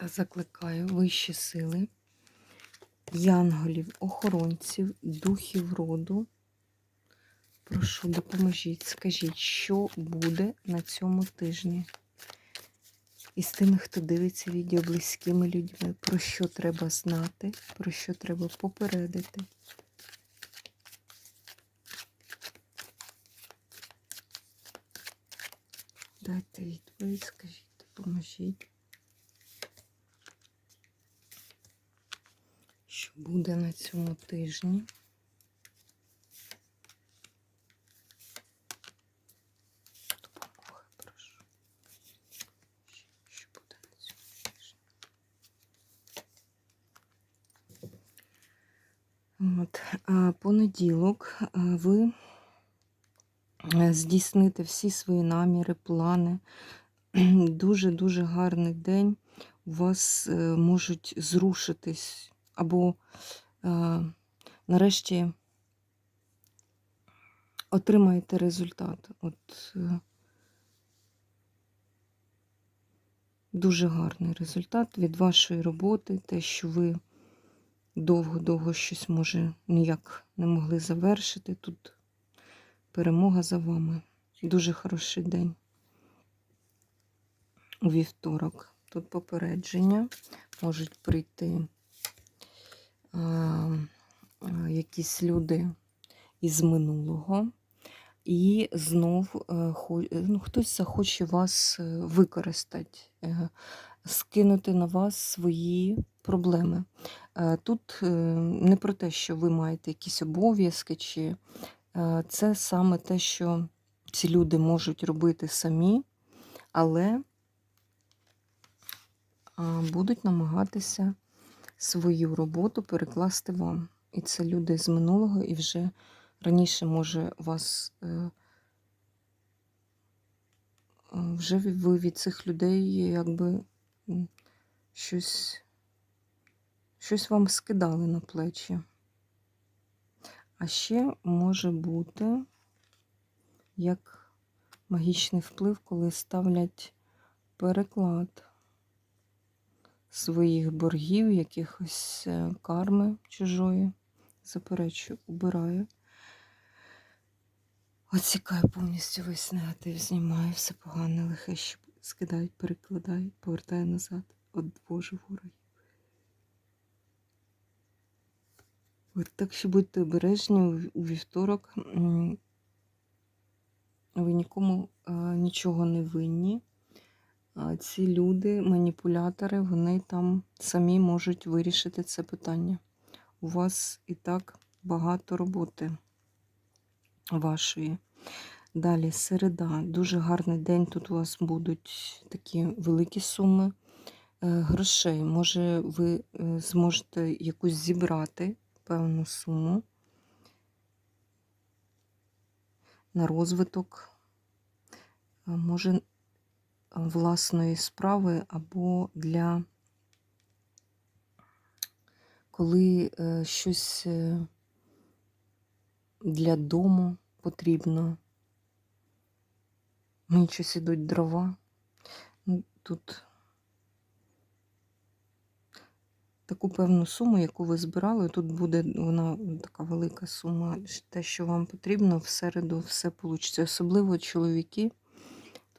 Та закликаю вищі сили, янголів, охоронців, духів роду. Прошу, допоможіть, скажіть, що буде на цьому тижні? І з тими, хто дивиться відео близькими людьми, про що треба знати, про що треба попередити. Дайте відповідь, скажіть, допоможіть. Що буде на цьому тижні? От, понеділок ви е, здійсните всі свої наміри, плани. Дуже-дуже гарний день. У вас е, можуть зрушитись або е, нарешті отримаєте результат. От е, дуже гарний результат від вашої роботи, те, що ви довго-довго щось може ніяк не могли завершити. Тут перемога за вами. Дуже хороший день. У вівторок. Тут попередження можуть прийти якісь люди із минулого, і знов ну, хтось захоче вас е, використати, е, скинути на вас свої проблеми. Е, Тут е, не про те, що ви маєте якісь обов'язки, чи е, це саме те, що ці люди можуть робити самі, але будуть намагатися свою роботу перекласти вам. І це люди з минулого, і вже раніше може вас е, вже ви від цих людей якби щось, щось вам скидали на плечі. А ще може бути як магічний вплив, коли ставлять переклад своїх боргів, якихось е, карми чужої. Заперечую, убираю. Оцікаю повністю весь негатив, знімаю все погане, лихе, що скидають, перекладають, повертаю назад. От Боже ворог. От так що будьте обережні у вівторок. Ви нікому е, нічого не винні. Ці люди, маніпулятори, вони там самі можуть вирішити це питання. У вас і так багато роботи вашої. Далі середа. Дуже гарний день. Тут у вас будуть такі великі суми е, грошей. Може, ви е, зможете якусь зібрати певну суму на розвиток. Може, власної справи або для коли е, щось е, для дому потрібно. Мені щось ідуть дрова. Ну, Тут таку певну суму, яку ви збирали, тут буде вона така велика сума. Те, що вам потрібно, в середу все вийде. Особливо чоловіки.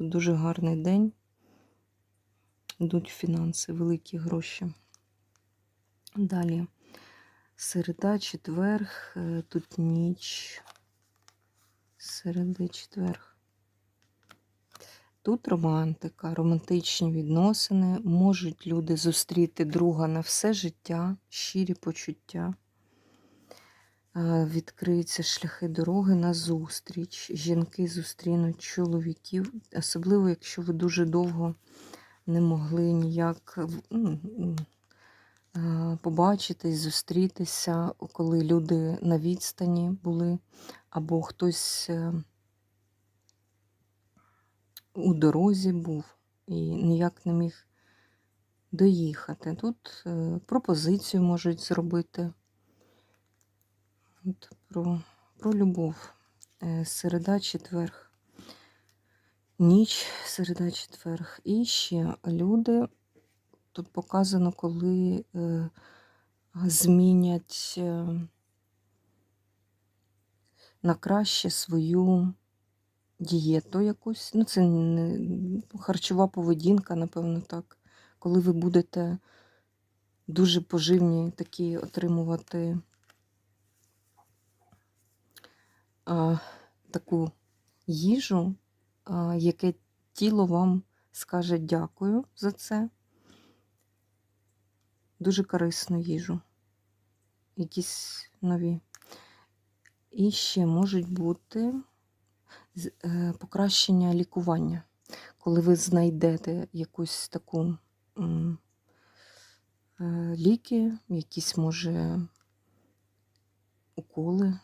Тут дуже гарний день. Йдуть фінанси, великі гроші. Далі. Середа, четверг, е, тут ніч. Середа, четверг. Тут романтика, романтичні відносини. Можуть люди зустріти друга на все життя, щирі почуття. Відкриються шляхи дороги на зустріч. Жінки зустрінуть чоловіків, особливо, якщо ви дуже довго не могли ніяк ну, побачитись, зустрітися, коли люди на відстані були, або хтось е, у дорозі був і ніяк не міг доїхати. Тут е, пропозицію можуть зробити. От про, про любов. Е, Середа, четверг. Ніч, середа, четверг. І ще люди. Тут показано, коли е, змінять е, на краще свою дієту якусь. Ну, це не харчова поведінка, напевно, так. Коли ви будете дуже поживні такі отримувати а, таку їжу, а, яке тіло вам скаже дякую за це. Дуже корисну їжу. Якісь нові. І ще можуть бути е, покращення лікування. Коли ви знайдете якусь таку е, ліки, якісь, може, уколи,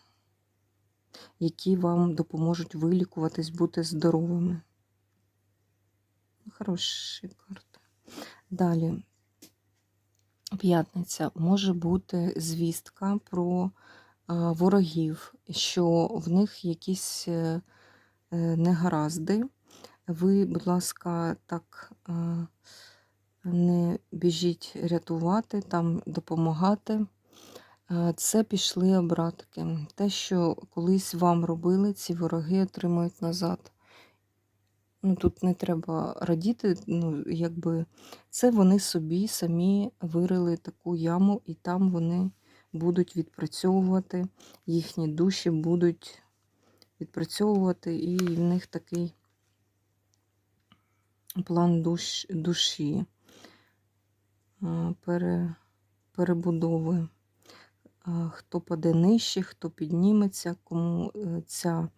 які вам допоможуть вилікуватись, бути здоровими. Хороші карти. Далі, п'ятниця може бути звістка про ворогів, що в них якісь е, е, негаразди. Ви, будь ласка, так не біжіть рятувати, там допомагати. А, Це пішли обратки. Те, що колись вам робили, ці вороги отримують назад. Ну, тут не треба радіти, ну, якби це вони собі самі вирили таку яму, і там вони будуть відпрацьовувати, їхні душі будуть відпрацьовувати, і в них такий план душ, душі, пере, перебудови. Хто паде нижче, хто підніметься, кому е, ця,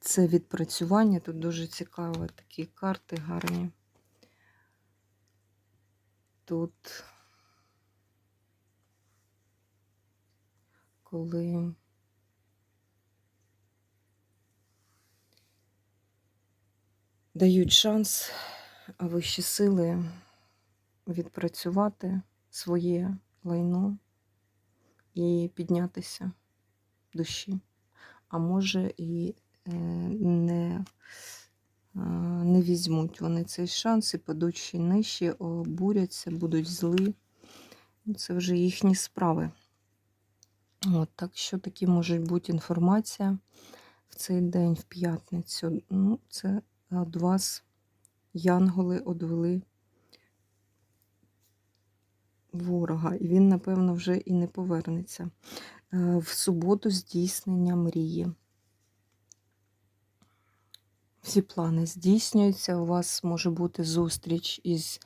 це відпрацювання. Тут дуже цікаво, такі карти гарні. Тут, коли дають шанс вищі сили відпрацювати своє лайно і піднятися душі. А може і е, не, е, не візьмуть вони цей шанс і падуть ще нижче, обуряться, будуть зли. Це вже їхні справи. От, так що такі можуть бути інформація в цей день, в п'ятницю. Ну, це від вас янголи одвели ворога, і він, напевно, вже і не повернеться. Е, В суботу здійснення мрії. Всі плани здійснюються. У вас може бути зустріч із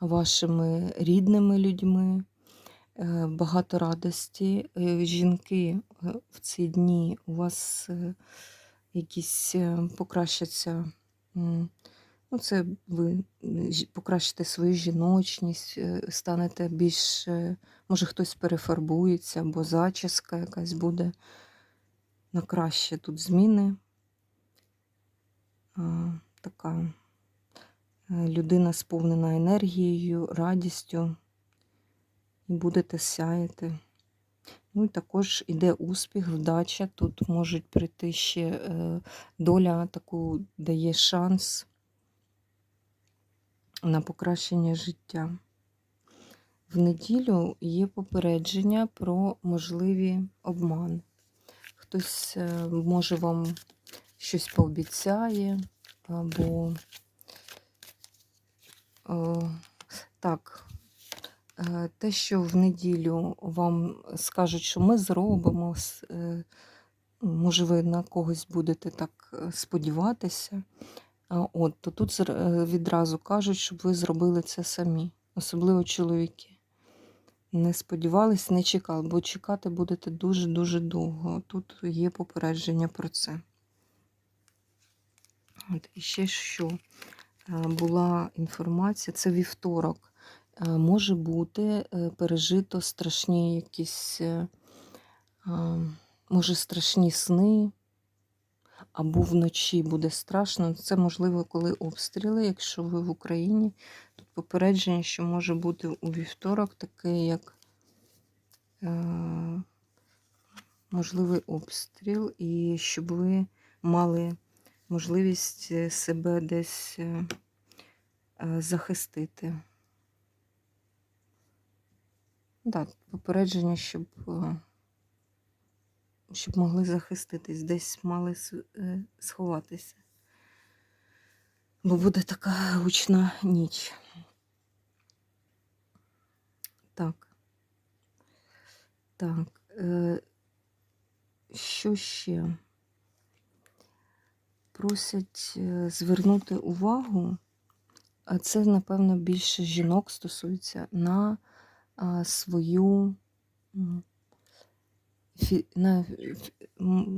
вашими рідними людьми, е, багато радості. Е, Жінки в ці дні у вас якісь покращаться. Ну, це ви покращите свою жіночність, е, станете більш, може, хтось перефарбується, або зачіска якась буде на краще тут зміни. Така е, людина сповнена енергією, радістю, і будете сяяти. Ну і також іде успіх, вдача. Тут можуть прийти ще е, доля таку дає шанс на покращення життя. В неділю є попередження про можливі обмани. Хтось е, може вам щось пообіцяє, або е, так, е, те, що в неділю вам скажуть, що ми зробимо, може, ви на когось будете так сподіватися. От, то тут е, відразу кажуть, щоб ви зробили це самі, особливо чоловіки. Не сподівались, не чекали, бо чекати будете дуже-дуже довго. Тут є попередження про це. От, і ще що? е, була інформація, це вівторок. Е, Може бути пережито страшні якісь, може, страшні сни, або вночі буде страшно. Це можливо, коли обстріли, якщо ви в Україні. Тут попередження, що може бути у вівторок таке, як е, можливий обстріл, і щоб ви мали можливість е, себе десь е, е, захистити. Так, попередження, щоб, е, щоб могли захиститись, десь мали е, сховатися. Бо буде така гучна ніч. Так. Так. Е, що ще? Просять е, звернути увагу, а це, напевно, більше жінок стосується, на свою фі, на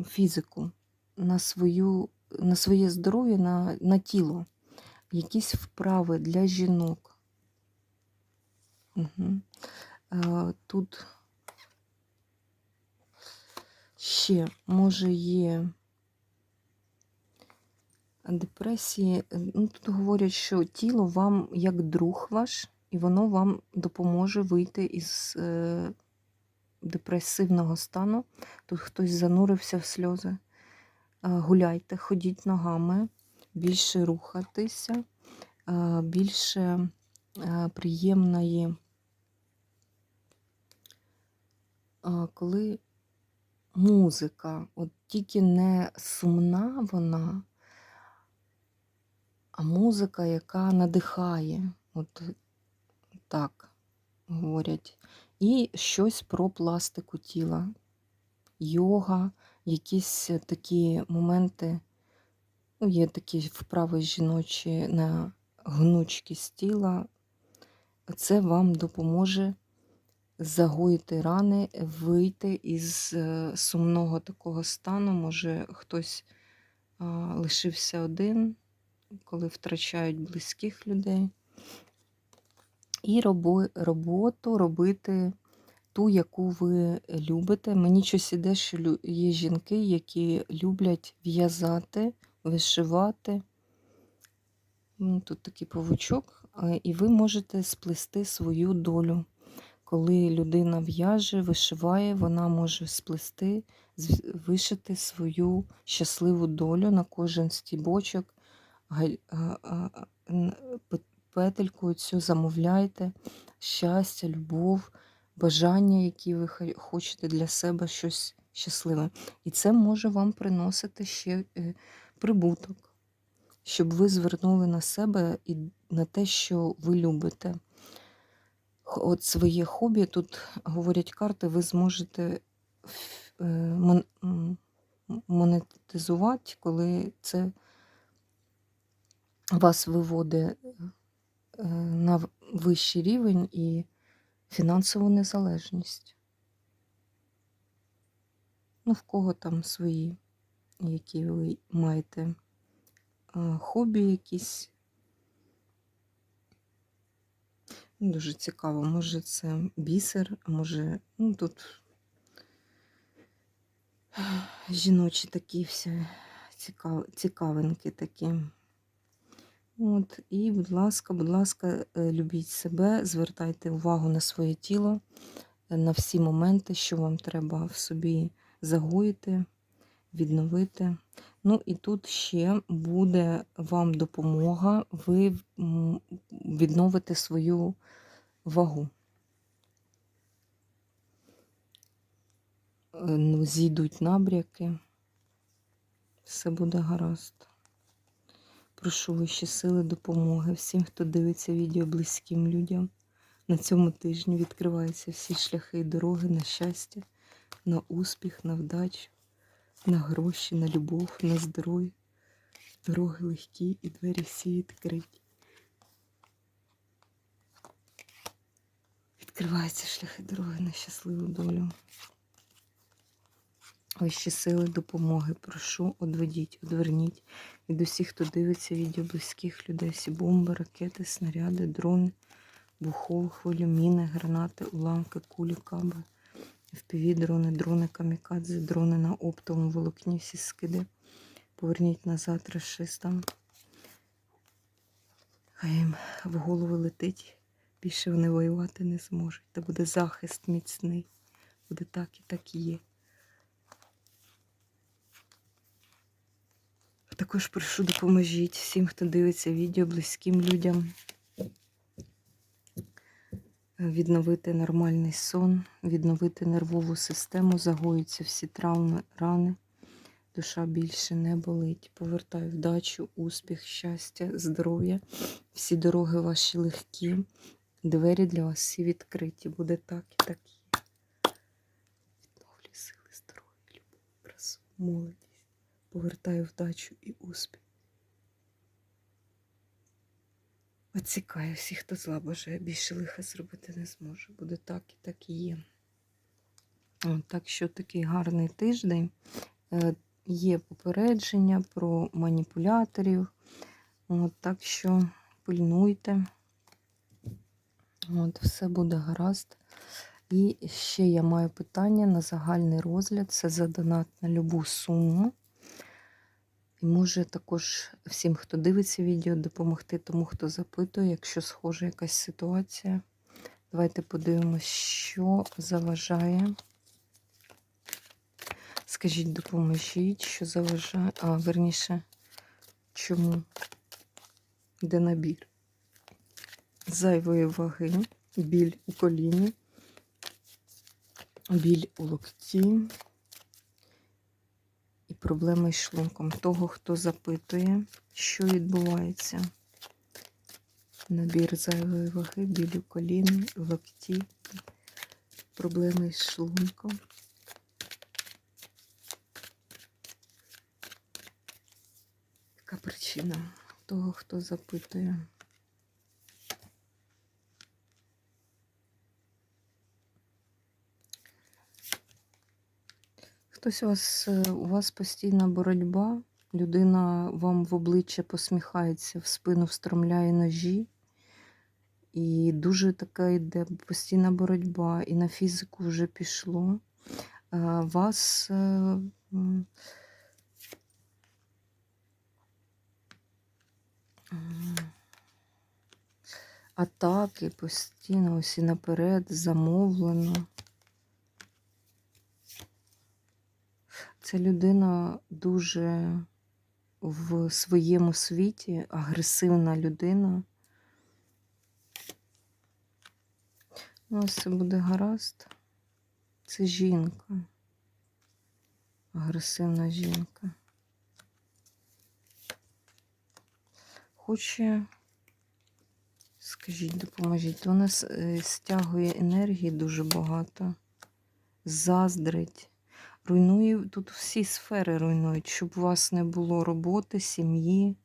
фізику, на, свою, на своє здоров'я, на, на тіло. Якісь вправи для жінок. Угу. А, тут ще, може, є депресії. Е, Ну, тут говорять, що тіло вам як друг ваш, і воно вам допоможе вийти із е, депресивного стану. Тут хтось занурився в сльози. Гуляйте, ходіть ногами, більше рухатися, більше приємної, коли музика, от тільки не сумна вона, а музика, яка надихає. От так говорять. І щось про пластику тіла, йога, якісь такі моменти, ну, є такі вправи жіночі на гнучкість тіла. Це вам допоможе загоїти рани, вийти із е, сумного такого стану. Може, хтось лишився один, коли втрачають близьких людей. І робо- роботу робити ту, яку ви любите. Мені щось іде, що є жінки, які люблять в'язати, вишивати. Тут такий павучок, і ви можете сплести свою долю. Коли людина в'яже, вишиває, вона може сплести, вишити свою щасливу долю на кожен стібочок, петельку цю замовляйте, щастя, любов, бажання, які ви хочете для себе щось щасливе. І це може вам приносити ще е, прибуток, щоб ви звернули на себе і на те, що ви любите. От своє хобі, тут говорять карти, ви зможете е, монетизувати, коли це вас виводить е, на вищий рівень і фінансову незалежність. Ну, в кого там свої, які ви маєте хобі якісь. Ну, Дуже цікаво, може це бісер, а може, ну тут жіночі такі всі цікав, цікавинки такі. От, і, будь ласка, будь ласка, е, любіть себе, звертайте увагу на своє тіло, е, на всі моменти, що вам треба в собі загоїти, відновити. Ну і тут ще буде вам допомога, ви відновите свою вагу. Е, Ну, зійдуть набряки, все буде гаразд. Прошу вищі сили допомоги всім, хто дивиться відео близьким людям. На цьому тижні відкриваються всі шляхи і дороги на щастя, на успіх, на вдачу, на гроші, на любов, на здоров'я. Дороги легкі і двері всі відкриті. Відкриваються шляхи дороги на щасливу долю. Вищі сили допомоги. Прошу, одведіть, одверніть від усіх, хто дивиться відео близьких людей, всі бомби, ракети, снаряди, дрони, бухол, хвилю, міни, гранати, уламки, кулі, каби, впіві, дрони, дрони, камікадзе, дрони на оптовому волокні, всі скиди. Поверніть назад расистам. Хай їм в голову летить. Більше вони воювати не зможуть. Та буде захист міцний. Буде так і так і є. Також прошу допоможіть всім, хто дивиться відео, близьким людям відновити нормальний сон, відновити нервову систему, загоюються всі травми, рани. Душа більше не болить. Повертаю вдачу, успіх, щастя, здоров'я. Всі дороги ваші легкі. Двері для вас всі відкриті. Буде так і так є. Відновлюю сили, здоров'я, любов, красу, молодість. Повертаю вдачу і успіх. Оцікаю всіх, хто зла бажає. Більше лиха зробити не зможе. Буде так і так і є. Так що такий гарний тиждень. Е, Є попередження про маніпуляторів. От, так що пильнуйте. От, все буде гаразд. І ще я маю питання на загальний розгляд. Це за донат на любу суму. Може також всім, хто дивиться відео, допомогти тому, хто запитує, якщо схожа якась ситуація. Давайте подивимось, що заважає. Скажіть, допоможіть, що заважає. А, верніше, чому? Де набір? Зайвої ваги, біль у коліні, біль у локті проблеми з шлунком. Того, хто запитує, що відбувається. Набір зайвої ваги, біль у коліні, локті, проблеми з шлунком. Яка причина того, хто запитує? Хтось у вас, е, у вас постійна боротьба, людина вам в обличчя посміхається, в спину встромляє ножі. І дуже така йде постійна боротьба, і на фізику вже пішло. Вас е, м, м, атаки постійно, ось і наперед замовлено. Ця людина дуже в своєму світі, агресивна людина. Ну, ось все буде гаразд. Це жінка. Агресивна жінка. Хоче, скажіть, допоможіть. Вона е, стягує енергії дуже багато, заздрить. Руйнує тут всі сфери руйнують, щоб у вас не було роботи, сім'ї.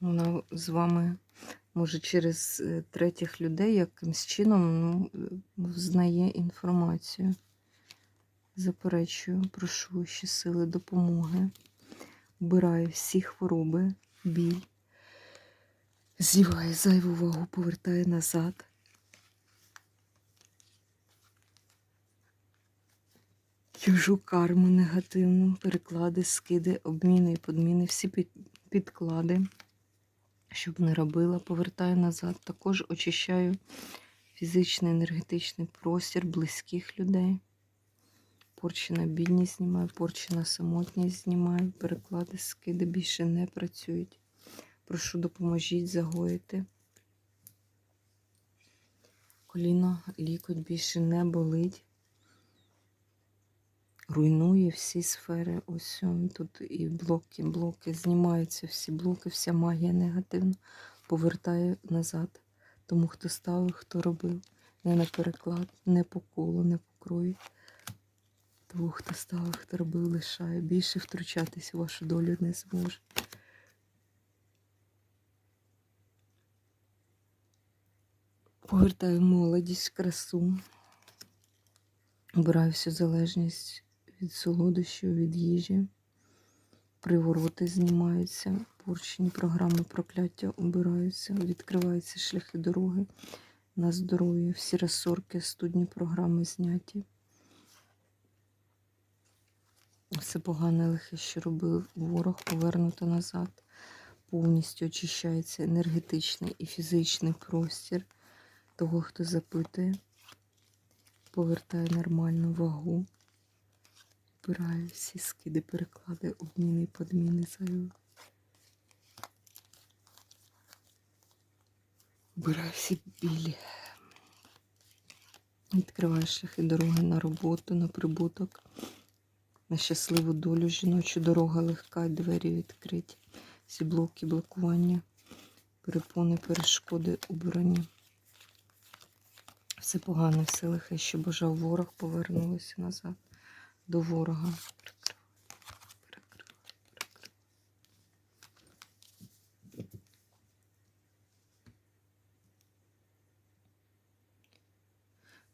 Вона з вами може через е, третіх людей якимсь чином ну, е, знає інформацію. Заперечую, прошу ще сили допомоги. Вбираю всі хвороби, біль, зліває зайву вагу, повертає назад. Чужу карму негативну, переклади, скиди, обміни і подміни, всі підклади, щоб не робила, повертаю назад. Також очищаю фізичний енергетичний простір близьких людей. Порчі на бідність знімаю, порчі на самотність знімаю, переклади, скиди більше не працюють. Прошу, допоможіть загоїти. Коліно, лікоть більше не болить. Руйнує всі сфери. Ось тут і блоки, блоки, знімаються всі блоки, вся магія негативна повертає назад. Тому хто ставив, хто робив. Не на переклад, не по колу, не по крою. Того, хто ставив, хто робив, лишає. Більше втручатись у вашу долю не зможе. Повертаю молодість, красу. Обираю всю залежність від солодощів, від їжі. Привороти знімаються, порчені програми прокляття обираються, відкриваються шляхи дороги на здоров'я, всі розсорки, студні програми зняті. Все погане лихе, що робив ворог, повернуто назад. Повністю очищається енергетичний і фізичний простір того, хто запитує, повертає нормальну вагу, вбирає всі скиди, переклади, обміни подміни зайві. Вбираю всі білі. Відкриваю шляхи дороги на роботу, на прибуток, на щасливу долю жіночу. Дорога легка, двері відкриті. Всі блоки, блокування, перепони, перешкоди, убрані. Все погане, все лихе, що бажав ворог, повернулося назад до ворога.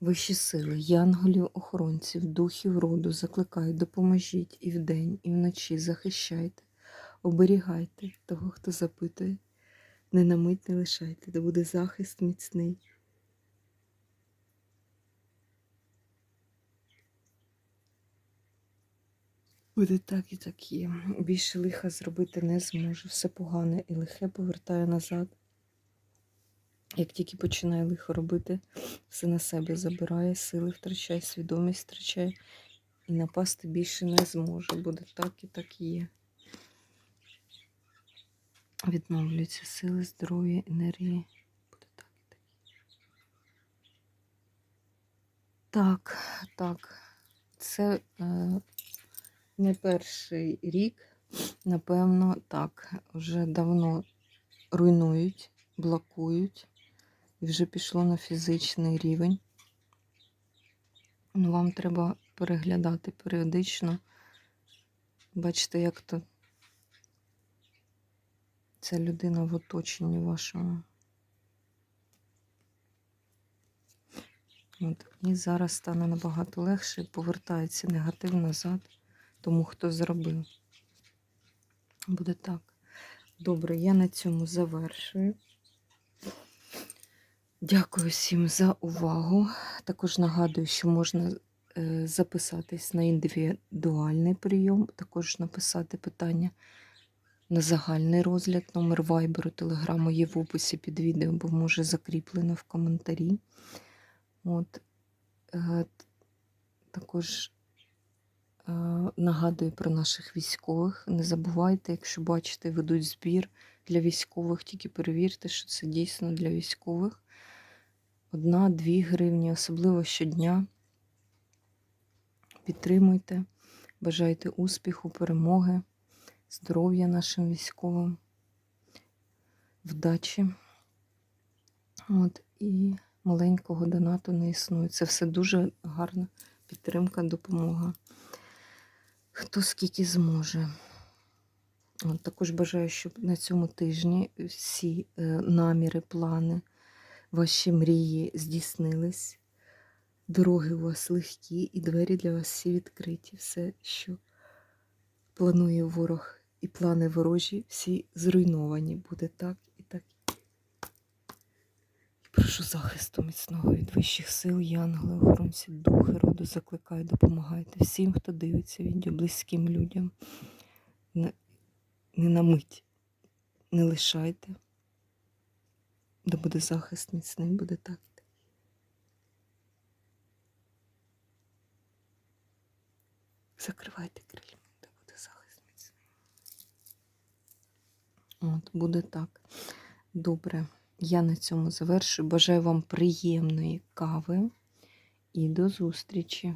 Вищі сили, янголів, охоронців, духів роду, закликають, допоможіть і вдень, і вночі захищайте, оберігайте того, хто запитує, не на мить не лишайте, де буде захист міцний. Буде так і так є. Більше лиха зробити не зможе. Все погане і лихе повертає назад. Як тільки починає лихо робити, все на себе забирає, сили втрачає, свідомість втрачає і напасти більше не зможе. Буде так і так є. Відновлюються сили, здоров'я, енергії. Буде так і так. Так, так. Це е, не перший рік, напевно, так, вже давно руйнують, блокують. І вже пішло на фізичний рівень. Ну, Вам треба переглядати періодично. Бачите, як то ця людина в оточенні вашому. От. І зараз стане набагато легше повертається негатив назад, тому хто зробив. Буде так. Добре, я на цьому завершую. Дякую всім за увагу. Також нагадую, що можна е, записатись на індивідуальний прийом, також написати питання на загальний розгляд. Номер вайберу, телеграму є в описі під відео, бо може закріплено в коментарі. От. Е, також нагадую про наших військових. Не забувайте, якщо бачите, ведуть збір для військових, тільки перевірте, що це дійсно для військових. Одна-дві гривні, особливо щодня. Підтримуйте, бажайте успіху, перемоги, здоров'я нашим військовим, вдачі. От, І маленького донату не існує. Це все дуже гарна підтримка, допомога. Хто скільки зможе. Також бажаю, щоб на цьому тижні всі е, наміри, плани ваші мрії здійснились, дороги у вас легкі, і двері для вас всі відкриті. Все, що планує ворог і плани ворожі, всі зруйновані. Буде так прошу захисту міцного від вищих сил, янголи, охоронці, духи роду, закликаю, допомагайте всім, хто дивиться відео, близьким людям. Не, на мить не лишайте де буде захист міцний, буде так. Закривайте крильми, де буде захист міцний. От, буде так. Добре. Я на цьому завершую. Бажаю вам приємної кави і до зустрічі!